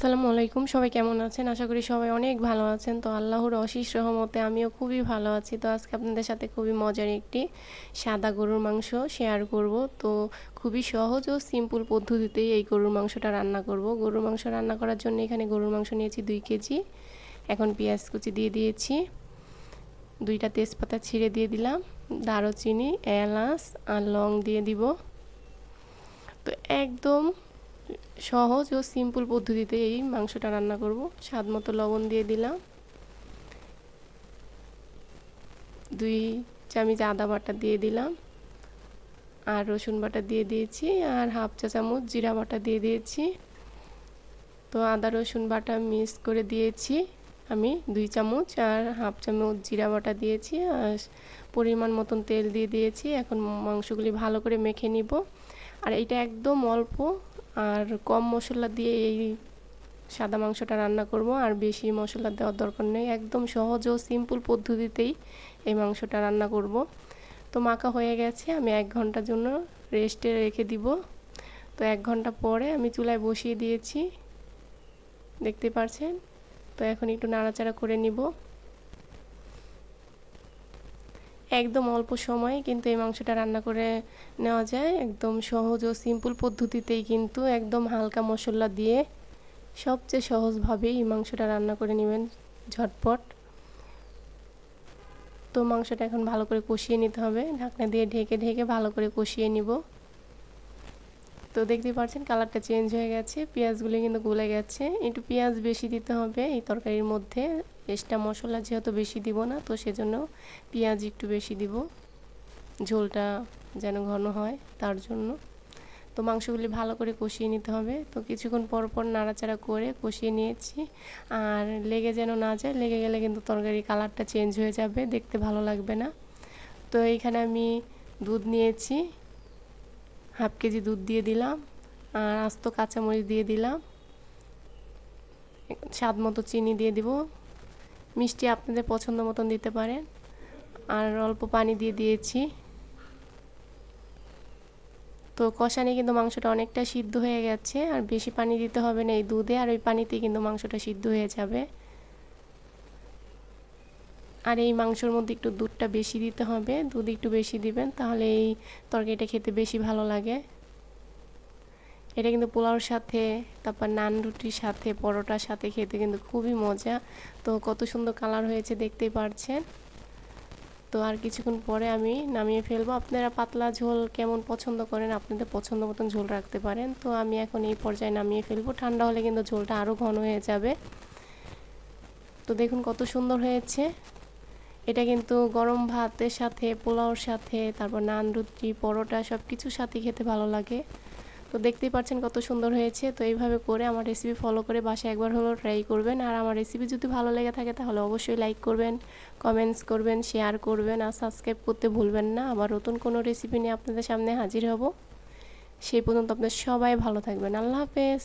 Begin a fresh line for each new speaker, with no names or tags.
আসসালামু আলাইকুম। সবাই কেমন আছেন? আশা করি সবাই অনেক ভালো আছেন। তো আল্লাহর অশিস রহমতে আমিও খুবই ভালো আছি। তো আজকে আপনাদের সাথে খুবই মজার একটি সাদা গরুর মাংস শেয়ার করব। তো খুবই সহজ ও সিম্পল পদ্ধতিতেই এই গরুর মাংসটা রান্না করব। গরুর মাংস রান্না করার জন্য এখানে গরুর মাংস নিয়েছি দুই কেজি। এখন পেঁয়াজ কুচি দিয়ে দিয়েছি। দুইটা তেজপাতা ছিঁড়ে দিয়ে দিলাম। দারুচিনি, এলাচ আর লং দিয়ে দিব। তো একদম সহজ ও সিম্পল পদ্ধতিতে এই মাংসটা রান্না করব। স্বাদ মতো লবণ দিয়ে দিলাম। দুই চামচ আদা বাটা দিয়ে দিলাম। আর রসুন বাটা দিয়ে দিয়েছি। আর হাফ চা চামচ জিরা বাটা দিয়ে দিয়েছি। তো আদা, রসুন বাটা মিক্স করে দিয়েছি আমি দুই চামচ। আর হাফ চামচ জিরা বাটা দিয়েছি। আর পরিমাণ মতন তেল দিয়ে দিয়েছি। এখন মাংসগুলি ভালো করে মেখে নিব। আর এটা একদম অল্প আর কম মশলা দিয়ে এই সাদা মাংসটা রান্না করব, আর বেশি মশলা দেওয়ার দরকার নেই। একদম সহজ ও সিম্পল পদ্ধতিতেই এই মাংসটা রান্না করব। তো মাখা হয়ে গেছে, আমি এক ঘণ্টার জন্য রেস্টে রেখে দিব। তো এক ঘণ্টা পরে আমি চুলায় বসিয়ে দিয়েছি। দেখতে পারছেন? তো এখন একটু নাড়াচাড়া করে নিব। একদম অল্প সময়ে কিন্তু এই মাংসটা রান্না করে নেওয়া যায়। একদম সহজ ও সিম্পল পদ্ধতিতেই কিন্তু একদম হালকা মশলা দিয়ে সবচেয়ে সহজভাবেই এই মাংসটা রান্না করে নেবেন ঝটপট। তো মাংসটা এখন ভালো করে কষিয়ে নিতে হবে। ঢাকনা দিয়ে ঢেকে ঢেকে ভালো করে কষিয়ে নিব। তো দেখতে পাচ্ছেন কালারটা চেঞ্জ হয়ে গেছে, পেঁয়াজগুলি কিন্তু গলে গেছে। একটু পেঁয়াজ বেশি দিতে হবে এই তরকারির মধ্যে। এক্সট্রা মশলা যেহেতু বেশি দিব না, তো সেজন্য পেঁয়াজ একটু বেশি দিব। ঝোলটা যেন ঘন হয় তার জন্য। তো মাংসগুলি ভালো করে কষিয়ে নিতে হবে। তো কিছুক্ষণ পর পর নাড়াচাড়া করে কষিয়ে নিয়েছি। আর লেগে যেন না যায়, লেগে গেলে কিন্তু তরকারি কালারটা চেঞ্জ হয়ে যাবে, দেখতে ভালো লাগবে না। তো এইখানে আমি দুধ নিয়েছি। হাফ কেজি দুধ দিয়ে দিলাম। আর আস্ত কাঁচামরিচ দিয়ে দিলাম। স্বাদ মতো চিনি দিয়ে দিব। মিষ্টি আপনাদের পছন্দ মতন দিতে পারেন। আর অল্প পানি দিয়ে দিয়েছি। তো কষানি কিন্তু মাংসটা অনেকটা সিদ্ধ হয়ে গেছে। আর বেশি পানি দিতে হবে না এই দুধে। আর ওই পানিতেই কিন্তু মাংসটা সিদ্ধ হয়ে যাবে। আর এই মাংসর মধ্যে একটু দুধটা বেশি দিতে হবে। দুধ একটু বেশি দিবেন, তাহলে এই তরকারিটা খেতে বেশি ভালো লাগে। এটা কিন্তু পোলাওর সাথে, তারপর নান রুটির সাথে, পরোটার সাথে খেতে কিন্তু খুবই মজা। তো কত সুন্দর কালার হয়েছে দেখতেই পারছেন। তো আর কিছুক্ষণ পরে আমি নামিয়ে ফেলব। আপনারা পাতলা ঝোল কেমন পছন্দ করেন, আপনাদের পছন্দ মতন ঝোল রাখতে পারেন। তো আমি এখন এই পর্যায়ে নামিয়ে ফেলব। ঠান্ডা হলে কিন্তু ঝোলটা আরও ঘন হয়ে যাবে। তো দেখুন কত সুন্দর হয়েছে। এটা কিন্তু গরম ভাতের সাথে, পোলাওর সাথে, তারপর নান রুটি, পরোটা সব কিছুর সাথে খেতে ভালো লাগে। তো দেখতেই পাচ্ছেন কত সুন্দর হয়েছে। তো এইভাবে করে আমার রেসিপি ফলো করে বাসায় একবার হলেও ট্রাই করবেন। আর আমার রেসিপি যদি ভালো লেগে থাকে তাহলে অবশ্যই লাইক করবেন কমেন্টস করবেন শেয়ার করবেন আর সাবস্ক্রাইব করতে ভুলবেন না। আবার নতুন কোনো রেসিপি নিয়ে আপনাদের সামনে হাজির হব। সেই পর্যন্ত আপনার সবাই ভালো থাকবেন। আল্লাহ হাফেজ।